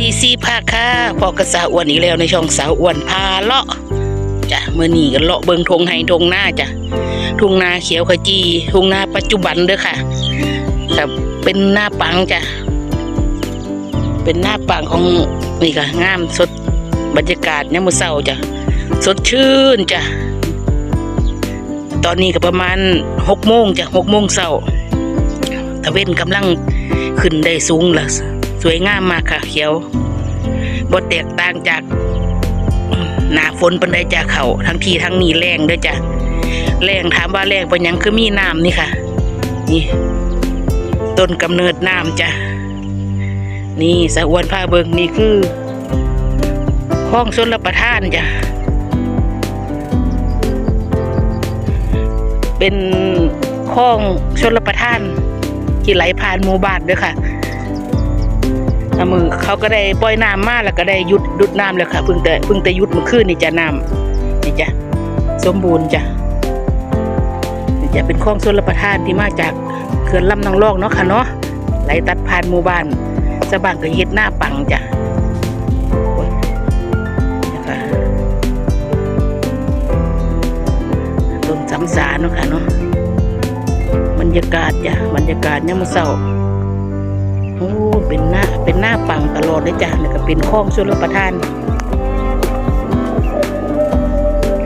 ดีซีพาคค่ะพอกระสาอ้วนอีกแล้วในช่องสาวอ้วนพาเลาะจ้ะเมื่อนี้กันเลาะเบิงทงไห้ทงหน้าจ้ะทุ่งนาเขียวขจีทุ่งนาปัจจุบันเด้อค่ะครับเป็นหน้าปังจ้ะเป็นหน้าปังของนี่ค่ะงามสดบรรยากาศเนี่ยมือเศร้าจ้ะสดชื่นจ้ะตอนนี้ก็ประมาณหกโมงจ้ะหกโมงเศร้าตะเว้นกำลังขึ้นได้สูงและ สวยงามมากค่ะ เขียวบ่แตกต่างจากหนาฝนปันไดจากเขาทั้งทีทั้งนี้แรงด้วยจ้ะแรงถามว่าแรงเป็นยังคือมีน้ำนี่ค่ะ นี่ต้นกำเนิดน้ำจ้ะนี่สะอวนผ้าเบิงนี่คือ ห้องชนรับประทานจ้ะเป็นห้องชนรับประทานที่ไหลผ่านหมู่บ้านด้วยค่ะ มือเขาก็ได้ปล่อยน้ำมาแล้วก็ได้ยุดดุดน้ำแล้วค่ะเพิ่งแต่เพิ่งแต่ยุดเมื่อคืนนี่จะน้ำนี่จ้ะสมบูรณ์จ้ะนี่จะเป็นคลองชนรับประทานที่มาจากเขื่อนลำนางรองเนาะค่ะเนาะไหลตัดผ่านหมู่บ้านสะบานก็เฮ็ดหน้าปังจ้ะโอ้ยนะคะต้นสำสาเนาะค่ะเนาะบรรยากาศจ้ะบรรยากาศเนี่ยมันเศร้า หน้าปังตลอดเลยจ้ะแล้วก็เป็นคลองชลประทาน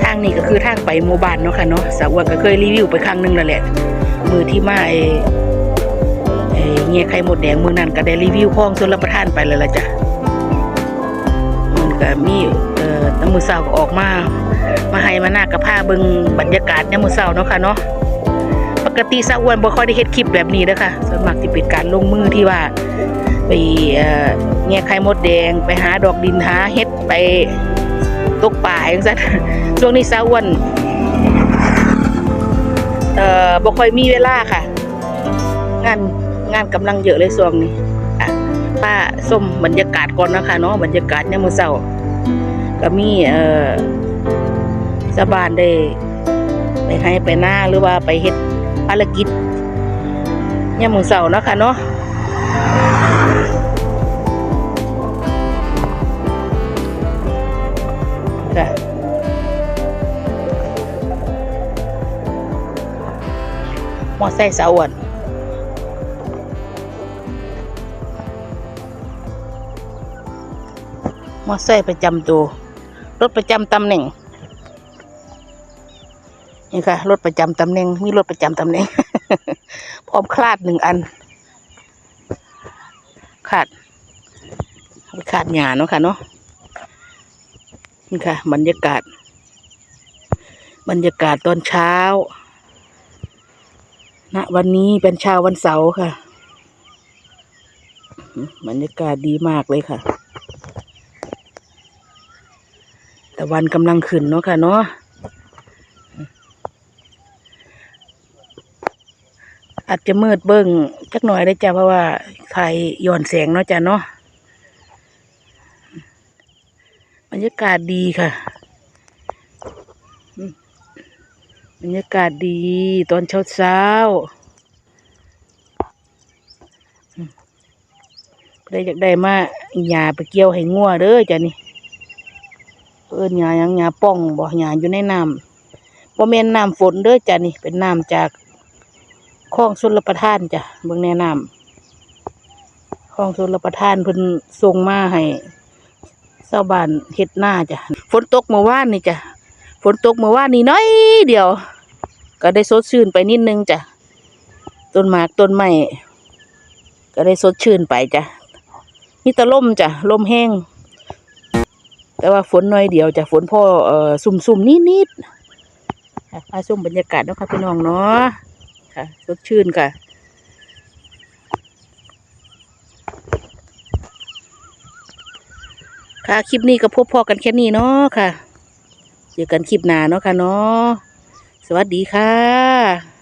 ทางนี้ก็คือทางไปหมู่บ้านเนาะค่ะเนาะสาวก็เคยรีวิวไปครั้งหนึงแล้วแหละ มือที่มาไอ้ไอ้เงี้ยไข่หมดแดงมือนั้นก็ได้รีวิวคลองชลประทานไปเลยละจ้ะมันก็มีเอ่อน้ำมือเศร้าก็ออกมามาให้มาหน้ากับผ้าเบิงบรรยากาศเนี่ยมือเศร้าเนาะค่ะเนาะปกติสาวอ้วนบ่ค่อยได้เฮ็ดคลิปแบบนี้เด้อค่ะส่วนมากที่เป็นการลงมือที่ว่า ไปเอ่อแง่ไข่มดแดง ไปหาดอกดินหาเฮ็ดไปตกป่าจังซั่นช่วงนี้สาวอ้วนเอ่อบ่ค่อยมีเวลาค่ะ งานงานกำลังเยอะเลยช่วงนี้อะป้าส้มบรรยากาศก่อนนะคะเนาะบรรยากาศยามมื้อเช้าก็มีเอ่อชาวบ้านได้ไปให้ไปหน้าหรือว่าไปเฮ็ดภารกิจยามมื้อเช้านะคะเนาะ มอไซค์สาวอ้วนมอไซค์ประจำตัวรถประจำตำแหน่งนี่ค่ะรถประจำตำแหน่งมีรถประจำตำแหน่ง พร้อมคลาดหนึ่งอันขาดเอาไปขาดหยาเนาะค่ะเนาะนี่ค่ะ บรรยากาศ บรรยากาศตอนเช้า ณวันนี้เป็นเช้าวันเสาร์ค่ะบรรยากาศดีมากเลยค่ะแต่วันกำลังขึ้นเนาะค่ะเนาะอาจจะมืดเบิ้งจักหน่อยได้จ้ะเพราะว่าถ่ายย้อนแสงเนาะจ้ะเนาะบรรยากาศดีค่ะอืม บรรยากาศดีตอนเช้าเช้าได้อยากได้มาหญ้าไปเกี่ยวให้งัวเด้อจ้ะนี่เอิ้นหญ้ายังหญ้าป้องบ่หญ้าอยู่ในน้ำบ่แม่นน้ำฝนเด้อจ้ะนี่เป็นน้ำจากคลองชลประทานจ้ะเบิ่งแนะนำคลองชลประทานเพิ่นส่งมาให้ชาวบ้านเฮ็ดหน้าจ้ะฝนตกเมื่อวานนี่จ้ะ ฝนตกเมื่อวานนี่น้อยเดียว ก็ได้สดชื่นไปนิดนึงจ้ะต้นหมากต้นไม้ก็ได้สดชื่นไปจ้ะมีแต่ลมจ้ะลมแห้ง แต่ว่าฝนน้อยเดียวจ้ะฝนพ่อเอ่อซุ่มๆนิดๆค่ะพาชมบรรยากาศนะค่ะพี่น้องเนาะค่ะสดชื่นค่ะค่ะ คลิปนี้ก็พบพอกันแค่นี้เนาะค่ะ เจอกันคลิปหน้าเนาะค่ะเนาะสวัสดีค่ะ